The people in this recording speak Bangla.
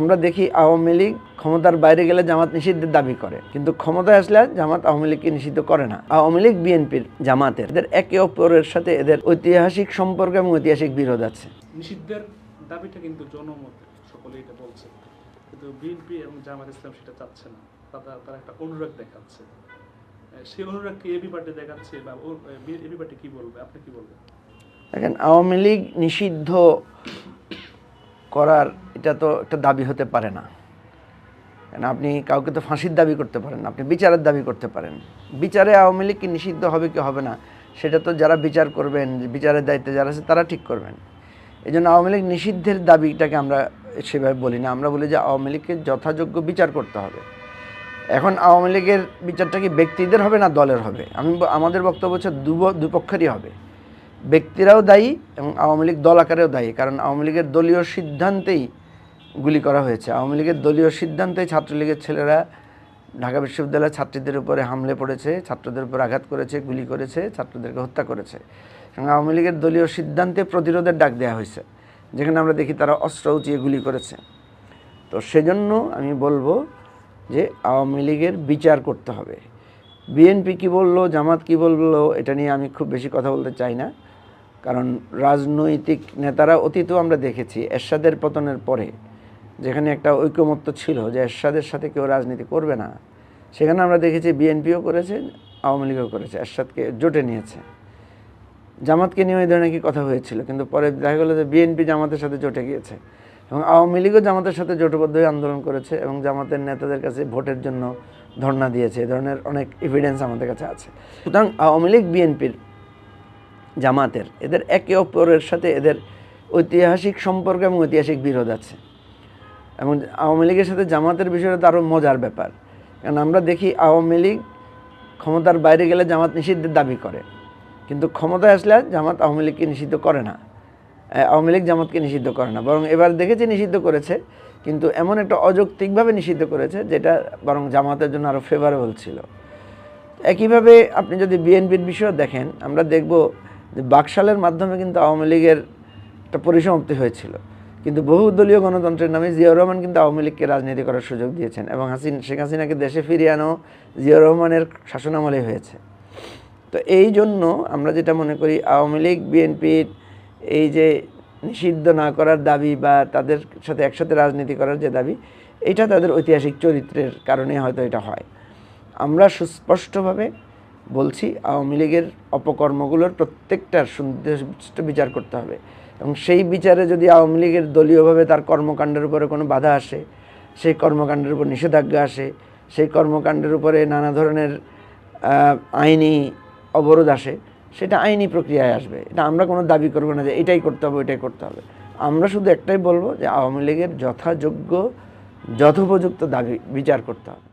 আমরা দেখি আওয়ামী লীগ ক্ষমতার বাইরে গেলে জামাত নিষিদ্ধের দাবি করে। কিন্তু ক্ষমতায় আসলে জামাত আওয়ামী লীগকে নিষিদ্ধ করে না। আওয়ামী লীগ বিএনপির জামাতের। এদের একে অপরের সাথে এদের ঐতিহাসিক সম্পর্ক এবং ঐতিহাসিক বিরোধ আছে। নিষিদ্ধের দাবিটা কিন্তু জনমত সকলে এটা বলছে। কিন্তু বিএনপি এবং জামাত ইসলাম সেটা চাচ্ছে না। তারা তারা একটা অনুরাগ দেখাচ্ছে। সেই অনুরাগকে এবি পার্টি দেখাচ্ছে বা এবি পার্টি কি বলবে? আপনি কি বলবেন? দেখেন আওয়ামী লীগ নিষিদ্ধ করার এটা তো একটা দাবি হতে পারে না। কেন আপনি কাউকে তো ফাঁসির দাবি করতে পারেন আপনি বিচারের দাবি করতে পারেন। বিচারে আওয়ামী লীগ কি নিষিদ্ধ হবে কি হবে না, সেটা তো যারা বিচার করবেন, বিচারের দায়িত্বে যারা আছে তারা ঠিক করবেন। এই জন্য আওয়ামী লীগ নিষিদ্ধের দাবিটাকে আমরা সেভাবে বলি না, আমরা বলি যে আওয়ামী লীগকে যথাযোগ্য বিচার করতে হবে। এখন আওয়ামী লীগের বিচারটা কি ব্যক্তিদের হবে না দলের হবে? আমি আমাদের বক্তব্য হচ্ছে দুপক্ষেরই হবে। ব্যক্তিরাও দায়ী এবং আওয়ামী লীগ দল আকারেও দায়ী, কারণ আওয়ামী লীগের দলীয় সিদ্ধান্তেই গুলি করা হয়েছে। আওয়ামী লীগের দলীয় সিদ্ধান্তে ছাত্রলীগের ছেলেরা ঢাকা বিশ্ববিদ্যালয়ের ছাত্রীদের উপরে হামলে পড়েছে, ছাত্রদের উপর আঘাত করেছে, গুলি করেছে, ছাত্রদেরকে হত্যা করেছে। আওয়ামী লীগের দলীয় সিদ্ধান্তে প্রতিরোধের ডাক দেওয়া হয়েছে, যেখানে আমরা দেখি তারা অস্ত্র উঁচিয়ে গুলি করেছে। তো সেজন্য আমি বলব যে আওয়ামী লীগের বিচার করতে হবে। বিএনপি কি বলল, জামাত কি বলল, এটা নিয়ে আমি খুব বেশি কথা বলতে চাই না। কারণ রাজনৈতিক নেতারা অতীতও আমরা দেখেছি, এরশাদের পতনের পরে যেখানে একটা ঐকমত্য ছিল যে এরশাদের সাথে কেউ রাজনীতি করবে না, সেখানে আমরা দেখেছি বিএনপিও করেছে, আওয়ামী লীগও করেছে, এরশাদকে জোটে নিয়েছে। জামাতকে নিয়ে ওই ধরনের কি কথা হয়েছিল, কিন্তু পরে দেখা গেলো যে বিএনপি জামাতের সাথে জোটে গিয়েছে এবং আওয়ামী লীগও জামাতের সাথে জোটবদ্ধ হয়ে আন্দোলন করেছে এবং জামাতের নেতাদের কাছে ভোটের জন্য ধর্ণা দিয়েছে। এ ধরনের অনেক এভিডেন্স আমাদের কাছে আছে। সুতরাং আওয়ামী লীগ, বিএনপির জামাতের, এদের একে অপরের সাথে এদের ঐতিহাসিক সম্পর্ক এবং ঐতিহাসিক বিরোধ আছে। এবং আওয়ামী লীগের সাথে জামাতের বিষয়টা তো আরও মজার ব্যাপার। কারণ আমরা দেখি আওয়ামী লীগ ক্ষমতার বাইরে গেলে জামাত নিষিদ্ধের দাবি করে। কিন্তু ক্ষমতায় আসলে জামাত আওয়ামী লীগকে নিষিদ্ধ করে না। আওয়ামী লীগ জামাতকে নিষিদ্ধ করে না। বরং এবার দেখেছি নিষিদ্ধ করেছে, কিন্তু এমন একটা অযৌক্তিকভাবে নিষিদ্ধ করেছে, যেটা বরং জামাতের জন্য আরও ফেভারেবল ছিল। একইভাবে আপনি যদি বিএনপির বিষয় দেখেন, আমরা দেখব যে বাকশালের মাধ্যমে কিন্তু আওয়ামী লীগের একটা পরিসমাপ্তি হয়েছিল। কিন্তু বহুদলীয় গণতন্ত্রের নামে জিয়াউর রহমান কিন্তু আওয়ামী লীগকে রাজনীতি করার সুযোগ দিয়েছেন এবং হাসিন শেখ হাসিনাকে দেশে ফিরিয়ে আনো জিয়াউর রহমানের শাসনামলে হয়েছে। তো এই জন্য আমরা যেটা মনে করি, আওয়ামী লীগ বিএনপির এই যে নিষিদ্ধ না করার দাবি বা তাদের সাথে একসাথে রাজনীতি করার যে দাবি, এটা তাদের ঐতিহাসিক চরিত্রের কারণে হয়তো এটা হয়। আমরা সুস্পষ্টভাবে বলছি, আওয়ামী লীগের অপকর্মগুলোর প্রত্যেকটার সুনির্দিষ্ট বিচার করতে হবে। এবং সেই বিচারে যদি আওয়ামী লীগের দলীয়ভাবে তার কর্মকাণ্ডের উপরে কোনো বাধা আসে, সেই কর্মকাণ্ডের উপর নিষেধাজ্ঞা আসে, সেই কর্মকাণ্ডের উপরে নানা ধরনের আইনি অবরোধ আসে, সেটা আইনি প্রক্রিয়ায় আসবে। এটা আমরা কোনো দাবি করব না যে এটাই করতে হবে এটাই করতে হবে। আমরা শুধু একটাই বলব যে আওয়ামী লীগের যথাযোগ্য, যথোপযুক্ত দাবি, বিচার করতে হবে।